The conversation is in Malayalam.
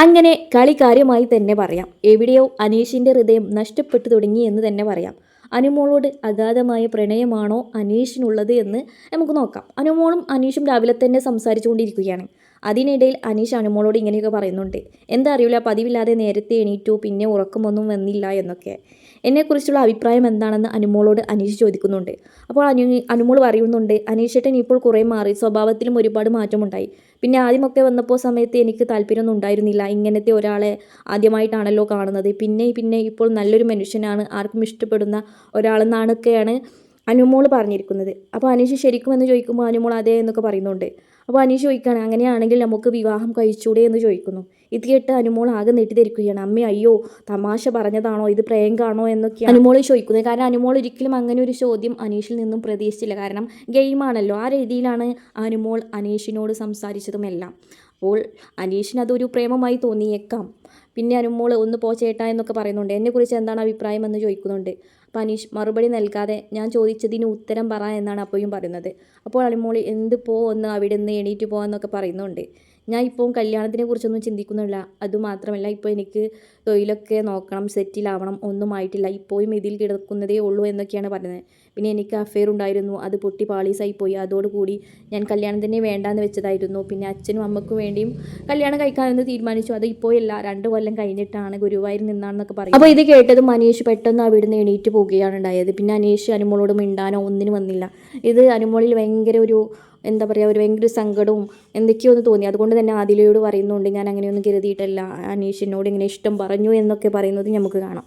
അങ്ങനെ കളി കാര്യമായി തന്നെ പറയാം. എവിടെയോ അനീഷിന്റെ ഹൃദയം നഷ്ടപ്പെട്ടു തുടങ്ങി എന്ന് തന്നെ പറയാം. അനുമോളോട് അഗാധമായ പ്രണയമാണോ അനീഷിനുള്ളത് എന്ന് നമുക്ക് നോക്കാം. അനുമോളും അനീഷും രാവിലെ തന്നെ സംസാരിച്ചുകൊണ്ടിരിക്കുകയാണ്. അതിനിടയിൽ അനീഷ് അനുമോളോട് ഇങ്ങനെയൊക്കെ പറയുന്നുണ്ട്. എന്താ അറിയില്ല പതിവില്ലാതെ നേരത്തെ എണീറ്റു പിന്നെ ഉറക്കമൊന്നും വന്നില്ല എന്നൊക്കെ. എന്നെക്കുറിച്ചുള്ള അഭിപ്രായം എന്താണെന്ന് അനുമോളോട് അനീഷ് ചോദിക്കുന്നുണ്ട്. അപ്പോൾ അനു അനുമോൾ പറയുന്നുണ്ട് അനീഷേട്ടൻ ഇപ്പോൾ കുറേ മാറി സ്വഭാവത്തിലും ഒരുപാട് മാറ്റമുണ്ടായി. പിന്നെ ആദ്യമൊക്കെ വന്നപ്പോൾ സമയത്ത് എനിക്ക് താല്പര്യമൊന്നും ഉണ്ടായിരുന്നില്ല. ഇങ്ങനത്തെ ഒരാളെ ആദ്യമായിട്ടാണല്ലോ കാണുന്നത്. പിന്നെ പിന്നെ ഇപ്പോൾ നല്ലൊരു മനുഷ്യനാണ് ആർക്കും ഇഷ്ടപ്പെടുന്ന ഒരാളെന്നാണൊക്കെയാണ് അനുമോൾ പറഞ്ഞിരിക്കുന്നത്. അപ്പോൾ അനീഷ് ശരിക്കും എന്ന് ചോദിക്കുമ്പോൾ അനുമോൾ അതെ എന്നൊക്കെ പറയുന്നുണ്ട്. അപ്പോൾ അനീഷ് ചോദിക്കുകയാണ് അങ്ങനെയാണെങ്കിൽ നമുക്ക് വിവാഹം കഴിച്ചൂടെ? എന്ന് ചോദിക്കുന്നു. ഇത് കേട്ട് അനുമോൾ ആകെ നെട്ടിധരിക്കുകയാണ് അമ്മ അയ്യോ തമാശ പറഞ്ഞതാണോ? ഇത് പ്രേങ്കാണോ? എന്നൊക്കെ അനുമോൾ ചോദിക്കുന്നത്. കാരണം അനുമോൾ ഒരിക്കലും അങ്ങനെ ഒരു ചോദ്യം അനീഷിൽ നിന്നും പ്രതീക്ഷിച്ചില്ല. കാരണം ഗെയിമാണല്ലോ ആ രീതിയിലാണ് അനുമോൾ അനീഷിനോട് സംസാരിച്ചതുമെല്ലാം. അപ്പോൾ അനീഷിന് അതൊരു പ്രേമമായി തോന്നിയേക്കാം. പിന്നെ അനുമോൾ ഒന്ന് പോ ചേട്ടാ എന്നൊക്കെ പറയുന്നുണ്ട്. എന്നെക്കുറിച്ച് എന്താണ് അഭിപ്രായം? എന്ന് ചോദിക്കുന്നുണ്ട്. അപ്പോൾ അനീഷ് മറുപടി നൽകാതെ ഞാൻ ചോദിച്ചതിന് ഉത്തരം പറ എന്നാണ് അപ്പോഴും പറയുന്നത്. അപ്പോൾ അനുമോൾ എന്ത് പോ ഒന്ന് അവിടെ നിന്ന് എണീറ്റ് പോകാമെന്നൊക്കെ പറയുന്നുണ്ട്. ഞാൻ ഇപ്പോൾ കല്യാണത്തിനെ കുറിച്ചൊന്നും ചിന്തിക്കുന്നില്ല. അതുമാത്രമല്ല ഇപ്പോൾ എനിക്ക് തൊഴിലൊക്കെ നോക്കണം സെറ്റിലാവണം ഒന്നും ആയിട്ടില്ല. ഇപ്പോഴും ഇതിൽ കിടക്കുന്നതേ ഉള്ളൂ എന്നൊക്കെയാണ് പറയുന്നത്. പിന്നെ എനിക്ക് അഫെയർ ഉണ്ടായിരുന്നു. അത് പൊട്ടി പാളീസായി പോയി. അതോടുകൂടി ഞാൻ കല്യാണം തന്നെ വേണ്ടാന്ന് വെച്ചതായിരുന്നു. പിന്നെ അച്ഛനും അമ്മക്കും വേണ്ടിയും കല്യാണം കഴിക്കാമെന്ന് തീരുമാനിച്ചു. അത് ഇപ്പോഴല്ല രണ്ട് കൊല്ലം കഴിഞ്ഞിട്ടാണ് ഗുരുവായൂർ നിന്നാണെന്നൊക്കെ പറയും അപ്പോൾ ഇത് കേട്ടത് മനീഷ് പെട്ടെന്ന് അവിടുന്ന് എണീറ്റ് പോവുകയാണ് ഉണ്ടായത്. പിന്നെ അനീഷ് അനുമോളോട് മിണ്ടാനോ ഒന്നിനും വന്നില്ല. ഇത് അനുമോളിൽ ഭയങ്കര ഒരു എന്താ പറയുക ഒരു ഭയങ്കര സങ്കടവും എന്തൊക്കെയോ ഒന്ന് തോന്നി. അതുകൊണ്ട് തന്നെ ആദിലയോട് പറയുന്നുണ്ട് ഞാൻ അങ്ങനെയൊന്നും കരുതിയിട്ടല്ല. അനീഷിനോട് ഇങ്ങനെ ഇഷ്ടം പറഞ്ഞു എന്നൊക്കെ പറയുന്നത് നമുക്ക് കാണാം.